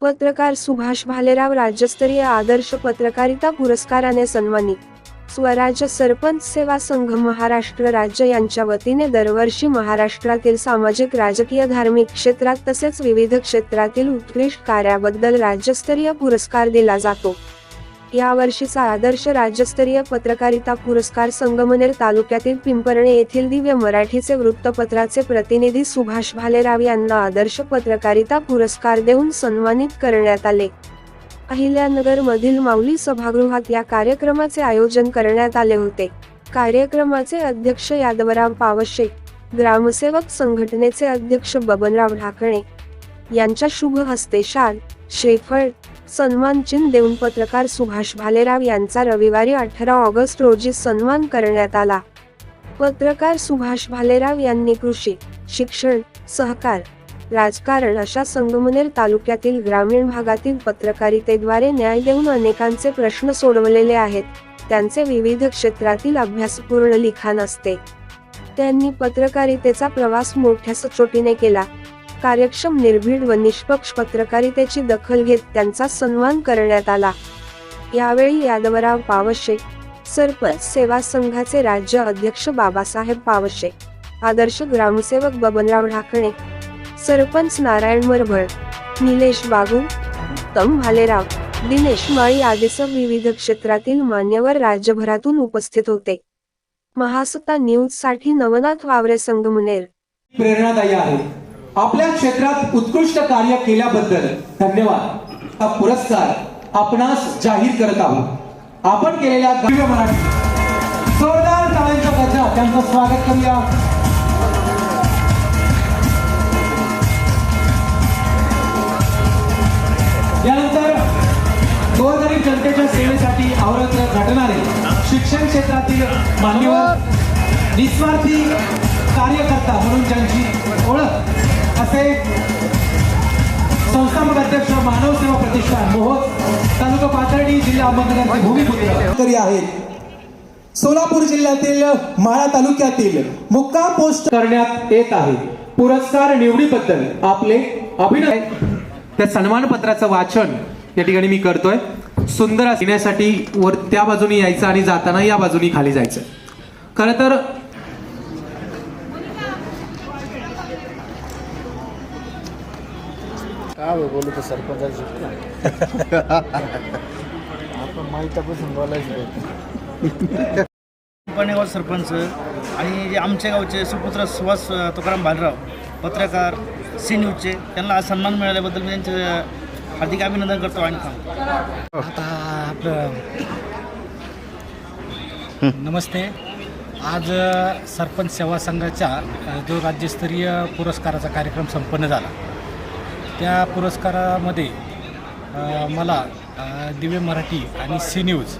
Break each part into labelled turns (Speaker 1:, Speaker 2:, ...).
Speaker 1: पत्रकार सुभाष भालेराव राज्यस्तरीय आदर्श पत्रकारिता पुरस्काराने सन्मानित. स्वराज्य सरपंच सेवा संघ महाराष्ट्र राज्य यांच्या वतीने दरवर्षी महाराष्ट्रातील सामाजिक राजकीय धार्मिक क्षेत्रात तसेच विविध क्षेत्रातील उत्कृष्ट कार्याबद्दल राज्यस्तरीय पुरस्कार दिला जातो. यावर्षीचा आदर्श राज्यस्तरीय पत्रकारिता पुरस्कार संगमनेर तालुक्यातील पिंपरणे येथील दिव्य मराठीचे वृत्तपत्राचे प्रतिनिधी सुभाष भालेराव यांना आदर्श पत्रकारिता पुरस्कार देऊन सन्मानित करण्यात आले. अहिल्यानगर मधील माऊली सभागृहात या कार्यक्रमाचे आयोजन करण्यात आले होते. कार्यक्रमाचे अध्यक्ष यादवराव पावशे ग्रामसेवक संघटनेचे अध्यक्ष बबनराव ढाकणे यांच्या शुभ हस्ते शाल श्रीफळ सन्मान चिन्ह देऊन पत्रकार सुभाष भालेराव यांचा रविवारी अठरा ऑगस्ट रोजी सन्मान करण्यात आला. पत्रकार सुभाष भालेराव यांनी कृषी शिक्षण सहकार राजकारण अशा संगमनेर तालुक्यातील ग्रामीण भागातील पत्रकारितेद्वारे न्याय देऊन अनेकांचे प्रश्न सोडवलेले आहेत. त्यांचे विविध क्षेत्रातील अभ्यासपूर्ण लिखाण असते. त्यांनी पत्रकारितेचा प्रवास मोठ्या सचोटीने केला. कार्यक्षम निर्भीड व निष्पक्ष पत्रकारितेची दखल घेत त्यांचा सन्मान करण्यात आला. यावेळी यादवराव पावशे सरपंच सेवा संघाचे राज्य अध्यक्ष बाबासाहेब पावशे आदर्श ग्रामसेवक बबनराव ढाकणे सरपंच नारायण मरभळ निलेश बागू उत्तम भालेराव दिनेश माळी आदीसह विविध क्षेत्रातील मान्यवर राज्यभरातून उपस्थित होते. महासत्ता न्यूजसाठी नवनाथ वावरे संगमनेर.
Speaker 2: प्रेरणादायी आहे. आपल्या क्षेत्रात उत्कृष्ट कार्य केल्याबद्दल धन्यवाद. हा पुरस्कार आपणास जाहीर करत आहोत. आपण केलेल्या दिव्य मराठी जोरदार टाळ्यांच्या गजरात त्यांचं स्वागत करूया. यानंतर गोरगरीब जनतेच्या सेवेसाठी अवरत्र घडणारे शिक्षण क्षेत्रातील मान्यवर निस्वार्थी कार्यकर्ता म्हणून ज्यांची ओळख असे संस्थापक अध्यक्ष मानव सेवा प्रतिष्ठान मोहोळ तालुका पाथर्डी जिल्हा अहमदनगरचे भूमिपुत्र. तरी आहेत. सोलापूर जिल्ह्यातील माळा तालुक्यातील मुक्काम पोस्ट करण्यात येत आहे. पुरस्कार निवडीबद्दल आपले अभिनय त्या सन्मानपत्राचं वाचन या ठिकाणी मी करतोय. सुंदर येण्यासाठी वर त्या बाजूनी यायचं आणि जाताना या बाजूनी खाली जायचं. खरं तर
Speaker 3: काय हो बोलू तर सरपंचाची आपण माहितीपासून बोलायचं
Speaker 4: पाणेगाव सरपंच आणि जे आमच्या गावचे सुपुत्र सुभाष अ, तुकाराम भालराव पत्रकार सी न्यूजचे त्यांना आज सन्मान मिळाल्याबद्दल मी त्यांचे हार्दिक अभिनंदन करतो आणि
Speaker 3: आता आपलं नमस्ते. आज सरपंच सेवा संघाच्या जो राज्यस्तरीय पुरस्काराचा कार्यक्रम संपन्न झाला. त्या पुरस्कारामध्ये मला दिव्य मराठी आणि सी न्यूज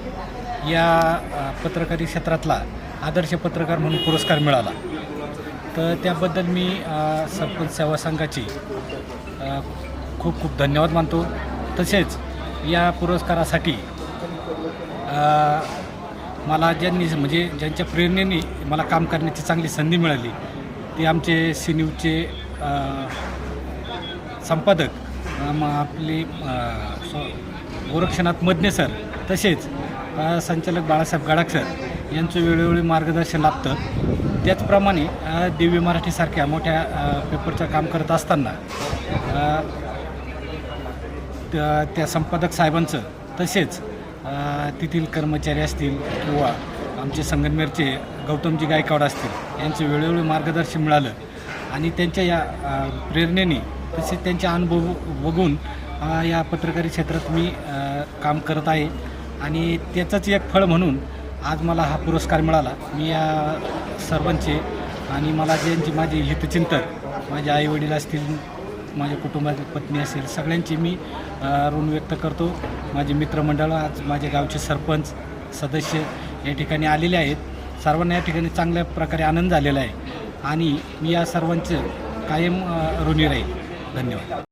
Speaker 3: या पत्रकारी क्षेत्रातला आदर्श पत्रकार म्हणून पुरस्कार मिळाला. तर त्याबद्दल मी सरपंच सेवा संघाची खूप खूप धन्यवाद मानतो. तसेच या पुरस्कारासाठी मला ज्यांनी म्हणजे ज्यांच्या प्रेरणेने मला काम करण्याची चांगली संधी मिळाली ते आमचे सी न्यूजचे संपादक म आपले स्व- गोरक्षनाथ मदने सर तसेच संचालक बाळासाहेब गाडाक सर यांचं वेळोवेळी मार्गदर्शन लाभतं. त्याचप्रमाणे दिव्य मराठीसारख्या मोठ्या पेपरचं काम करत असताना त्या- त्या संपादक साहेबांचं तसेच तेथील कर्मचारी असतील किंवा आमचे संगनमेरचे गौतमजी गायकवाड असतील यांचं वेळोवेळी मार्गदर्शन मिळालं. आणि त्यांच्या या प्रेरणेने तसेच त्यांचे अनुभव बघून या पत्रकारी क्षेत्रात मी काम करत आहे. आणि त्याचंच एक फळ म्हणून आज मला हा पुरस्कार मिळाला. मी या सर्वांचे आणि मला ज्यांची माझे हितचिंतक माझे आईवडील असतील माझ्या कुटुंबातील पत्नी असेल सगळ्यांची मी ऋण व्यक्त करतो. माझे मित्रमंडळ आज माझ्या गावचे सरपंच सदस्य या ठिकाणी आलेले आहेत. सर्वांना या ठिकाणी चांगल्या प्रकारे आनंद झालेला आहे. आणि मी या सर्वांचं कायम ऋणी राहील. धन्यवाद.